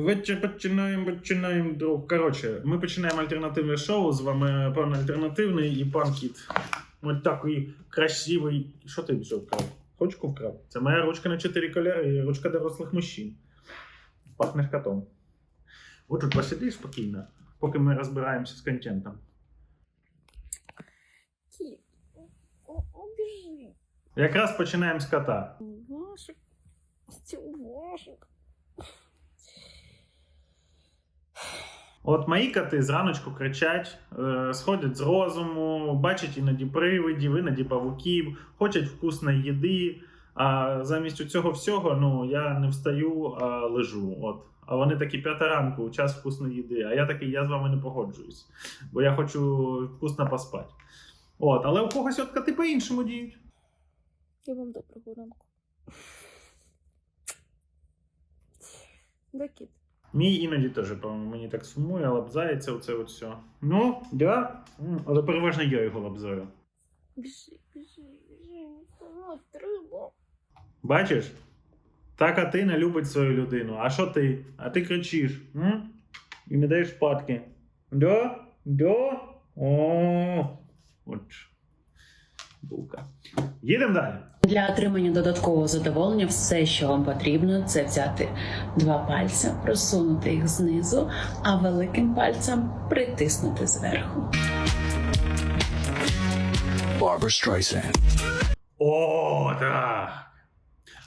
Вечір починаємо, починаємо. Коротше, ми починаємо альтернативне шоу. З вами пан альтернативний і пан Кіт. Ось такий красивий. Що ти вже вкрав? Ручку вкрав? Це моя ручка на чотири кольори і ручка дорослих мужчин. Пахнеш котом. От тут посиди спокійно, поки ми розбираємося з контентом. Кіт, о- Якраз починаємо з кота. Вашик. Це Вашик. От мої коти зраночку кричать, е, сходять з розуму, бачать іноді привидів, іноді павуків, хочуть вкусної їди. А замість цього всього ну, я не встаю, а лежу. От. А вони такі п'ята ранку, час вкусної їди. А я такий, я з вами не погоджуюсь, бо я хочу вкусно поспати. От, але у когось от коти по-іншому діють. І вам доброго ранку. Де кіт? Мій іноді теж, по-моєму, мені так сумує, лапзається оце от все. Ну, да. Але переважно я його лапзаю. Біжи, біжи, біжи. Вставай, треба. Бачиш? Та катина любить свою людину. А що ти? А ти кричиш. М? І не даєш спадки. Да? Да? О, от. Булка. Їдемо далі. Для отримання додаткового задоволення все, що вам потрібно, це взяти два пальця, просунути їх знизу, а великим пальцем притиснути зверху. Streisand. О, так.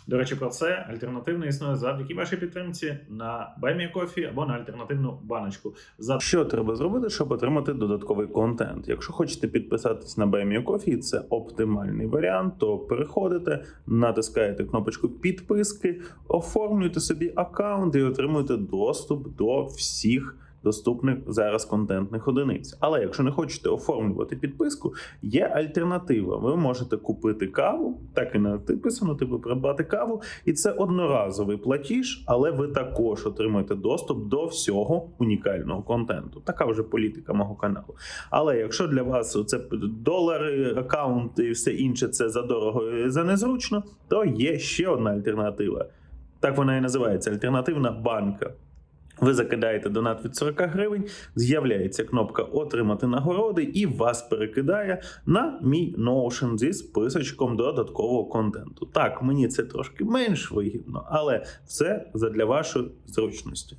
До речі, про це альтернативно існує завдяки вашій підтримці на BuyMeCoffee або на альтернативну баночку. За що треба зробити, щоб отримати додатковий контент? Якщо хочете підписатись на BuyMeCoffee, це оптимальний варіант, то переходите, натискаєте кнопочку підписки, оформлюєте собі аккаунт і отримуєте доступ до всіх. Доступних зараз контентних одиниць. Але якщо не хочете оформлювати підписку, є альтернатива. Ви можете купити каву, так і написано, типу придбати каву, і це одноразовий платіж, але ви також отримаєте доступ до всього унікального контенту. Така вже політика мого каналу. Але якщо для вас це долари, аккаунт і все інше це задорого і за незручно, то є ще одна альтернатива. Так вона і називається альтернативна банка. Ви закидаєте донат від 40 гривень, з'являється кнопка Отримати нагороди і вас перекидає на мій Notion зі списочком додаткового контенту. Так, мені це трошки менш вигідно, але все задля вашої зручності.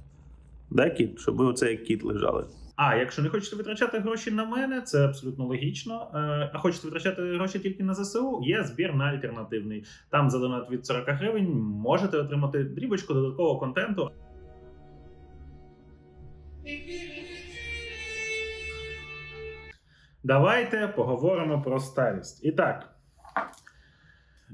Да, кіт, щоб ви оце як кіт лежали. А якщо не хочете витрачати гроші на мене, це абсолютно логічно. Е, А хочете витрачати гроші тільки на ЗСУ, є збір на альтернативний. Там за донат від 40 гривень можете отримати дрібочку додаткового контенту. Давайте поговоримо про старість. І так.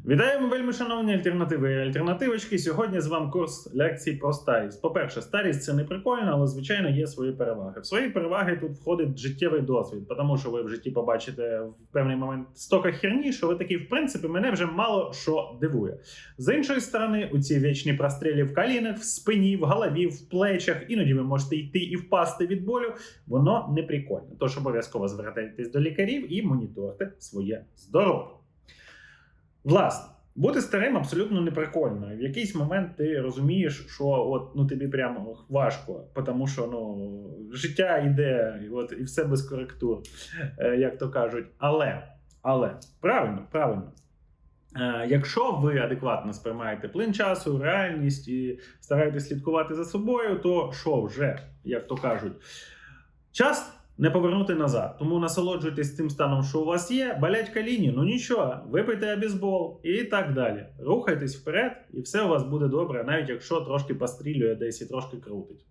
Вітаємо, вельми шановні альтернативи і альтернативочки. Сьогодні з вами курс лекцій про старість. По-перше, старість це не прикольно, але звичайно є свої переваги. В свої переваги тут входить життєвий досвід, тому що ви в житті побачите в певний момент стока херні, що ви такі, в принципі, мене вже мало що дивує. З іншої сторони, у ці вічні прострілі в колінах, в спині, в голові, в плечах, іноді ви можете йти і впасти від болю. Воно не прикольно. Тож обов'язково звертайтесь до лікарів і моніторте своє здоров'я. Власне, бути старим абсолютно не прикольно. В якийсь момент ти розумієш, що от ну тобі прямо важко, тому що ну життя йде, і от і все без коректур, е, як то кажуть. Але, але правильно, правильно. Е, Якщо ви адекватно сприймаєте плин часу, реальність і стараєтесь слідкувати за собою, то що вже, як то кажуть, час не повернути назад. Тому насолоджуйтесь тим станом, що у вас є, болять коліні, ну нічого, випийте обізбол і так далі. Рухайтесь вперед, і все у вас буде добре, навіть якщо трошки пострілює десь і трошки крутить.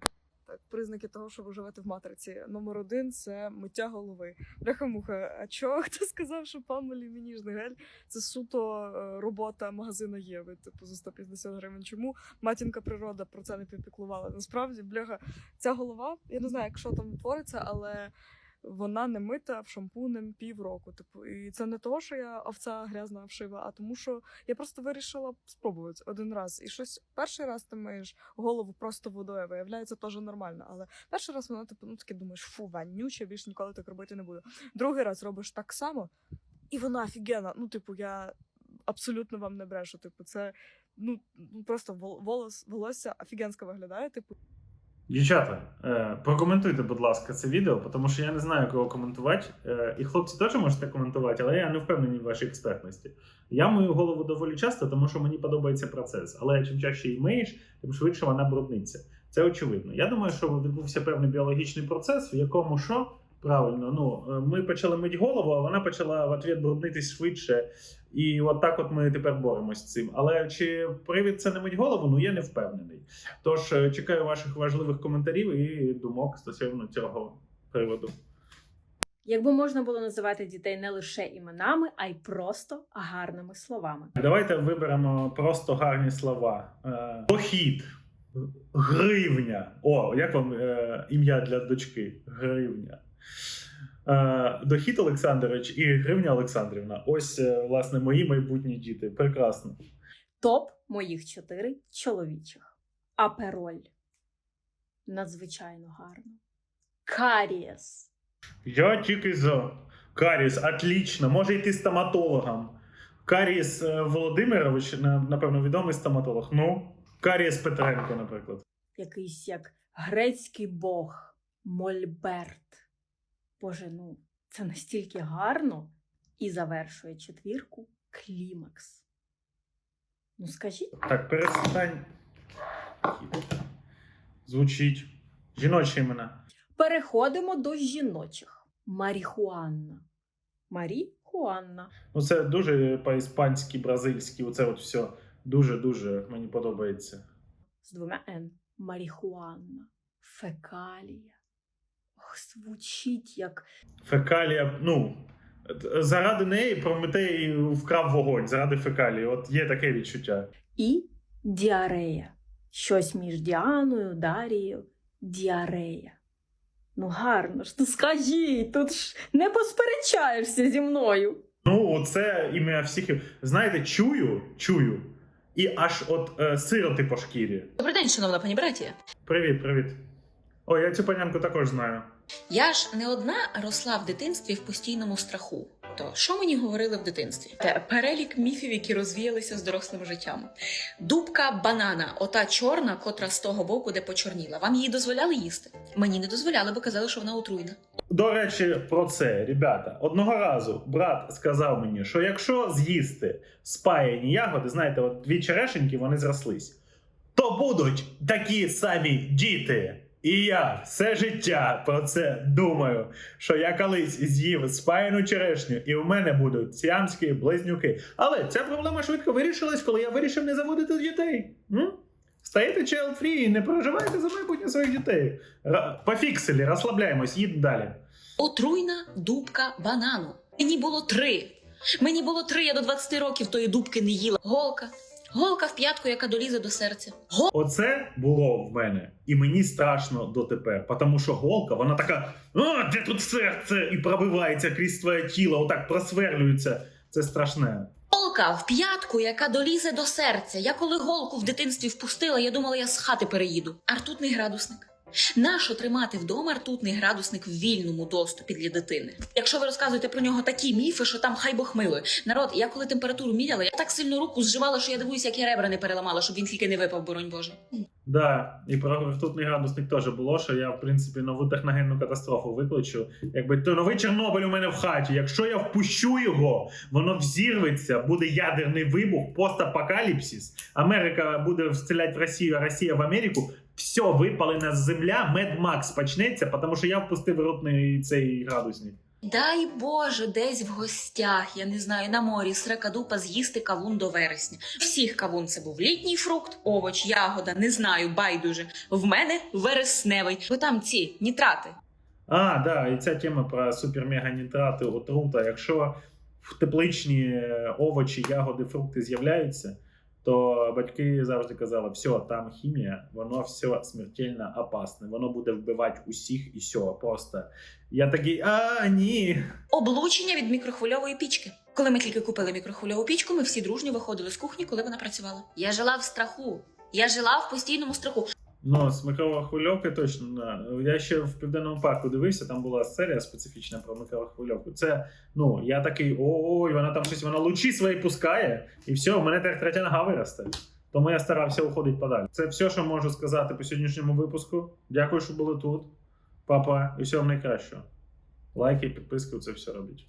Признаки того, що ви живете в матриці. Номер один це миття голови. Бляха-муха, а чого хто сказав, що памелі гель це суто е, робота магазина Єви, типу за 150 гривень. Чому матінка природа про це не підпіклувала? Насправді, бляха, ця голова, я не знаю, як що там твориться, але. Вона не мита шампунем півроку. Типу, і це не того, що я овця грязна вшива, а тому, що я просто вирішила спробувати один раз. І щось перший раз ти миєш голову просто водою, виявляється теж нормально. Але перший раз вона типу, ну таки думаєш, фу, вонюче, більше ніколи так робити не буду. Другий раз робиш так само, і вона офігенна. Ну, типу, я абсолютно вам не брешу. Типу, це ну просто волос, волосся офігенсько виглядає. Типу, Дівчата, е, прокоментуйте, будь ласка, це відео, тому що я не знаю, кого коментувати. Е, і хлопці теж можете коментувати, але я не впевнений в вашій експертності. Я мою голову доволі часто, тому що мені подобається процес. Але чим чаще її миєш, тим швидше вона брудниться. Це очевидно. Я думаю, що відбувся певний біологічний процес, в якому що правильно, ну е, ми почали мити голову, а вона почала в ответ бруднитись швидше. І от так от ми тепер боремось з цим. Але чи привід це не мить голову? Ну я не впевнений. Тож е, чекаю ваших важливих коментарів і думок стосовно цього приводу. Якби можна було називати дітей не лише іменами, а й просто гарними словами. Давайте виберемо просто гарні слова. Е, Похід, гривня. О, як вам ім'я для дочки? Гривня. Е, Дохід Олександрович і Гривня Олександрівна. Ось, е, власне, мої майбутні діти. Прекрасно. Топ моїх чотири чоловічих. Апероль. Надзвичайно гарно. Карієс. Я тільки за. Каріс, отлично. Може йти стоматологом. Каріс е, Володимирович, напевно, відомий стоматолог. Ну, Каріс Петренко, наприклад. Якийсь як грецький бог Мольберт. Боже, ну, це настільки гарно і завершує четвірку клімакс. Ну, скажіть. Так, перестань. Звучить. Жіночі імена. Переходимо до жіночих. Маріхуанна. Маріхуанна. Ну, це дуже по-іспанськи, бразильськи, оце от все. Дуже-дуже мені подобається. З двома Н. Маріхуанна. Фекалія. Ох, звучить як Фекалія, ну. Заради неї Прометей вкрав вогонь, заради фекалії. От є таке відчуття. і діарея. Щось між Діаною, Дарією. Діарея. Ну, гарно ж, ну скажіть, тут ж не посперечаєшся зі мною. Ну, оце ім'я всіх. Знаєте, чую, чую. І аж от е, сироти по шкірі. Добрий день, шановна пані Братія. Привіт, привіт. О, я цю панянку також знаю. Я ж не одна росла в дитинстві в постійному страху. То що мені говорили в дитинстві? Перелік міфів, які розвіялися з дорослим життям. Дубка банана, ота чорна, котра з того боку, де почорніла. Вам її дозволяли їсти? Мені не дозволяли, бо казали, що вона отруйна. До речі, про це, ребята, одного разу брат сказав мені, що якщо з'їсти спаяні ягоди, знаєте, от дві черешеньки вони зрослись, то будуть такі самі діти. І я все життя про це думаю, що я колись з'їв спаяну черешню, і в мене будуть сіамські близнюки. Але ця проблема швидко вирішилась, коли я вирішив не заводити дітей. М? Стаєте child free і не переживайте за майбутнє своїх дітей. Ра- Пофіксили, розслабляємось, їдемо далі. Отруйна дубка банану. Мені було три. Мені було три, я до 20 років тої дубки не їла. Голка. Голка в п'ятку, яка долізе до серця. Гол... Оце було в мене, і мені страшно дотепер, тому що голка, вона така: а, де тут серце? І пробивається крізь твоє тіло, отак просверлюється. Це страшне. Голка в п'ятку, яка долізе до серця. Я коли голку в дитинстві впустила, я думала, я з хати переїду. Артутний градусник. Нащо тримати вдома ртутний градусник в вільному доступі для дитини? Якщо ви розказуєте про нього такі міфи, що там хай Бог милує. Народ, я коли температуру міряла, я так сильно руку зжимала, що я дивуюся, як я ребра не переламала, щоб він тільки не випав, боронь Боже. Да, і про ртутний градусник теж було, що я, в принципі, нову техногенну катастрофу викличу. Якби то новий Чорнобиль у мене в хаті. Якщо я впущу його, воно взірветься, буде ядерний вибух, постапокаліпсис. Америка буде стріляти в Росію, а Росія в Америку. Все, випалена земля, Мед Макс почнеться, тому що я впустив ртутний цей градусник. Дай Боже, десь в гостях, я не знаю, на морі срекадупа з'їсти кавун до вересня. Всіх кавун це був літній фрукт, овоч, ягода, не знаю, байдуже. В мене вересневий. Бо там ці нітрати. А, да, і ця тема про супермеганітрати отрута. Якщо в тепличні е, овочі, ягоди, фрукти з'являються, то батьки завжди казали, все, там хімія, воно все смертельно опасне, воно буде вбивати усіх і все. Просто я такий, а ні. Облучення від мікрохвильової пічки. Коли ми тільки купили мікрохвильову пічку, ми всі дружні виходили з кухні, коли вона працювала. Я жила в страху. Я жила в постійному страху. Ну, з микрохвильовки точно. да. Я ще в південному парку дивився, там була серія специфічна про микрохвильовку. Це, ну, я такий, ой, вона там щось, вона лучі свої пускає, і все, у мене так третя нога виросте. Тому я старався уходити подалі. Це все, що можу сказати по сьогоднішньому випуску. Дякую, що були тут. Папа, і всього найкращого. Лайки, підписки, це все робіть.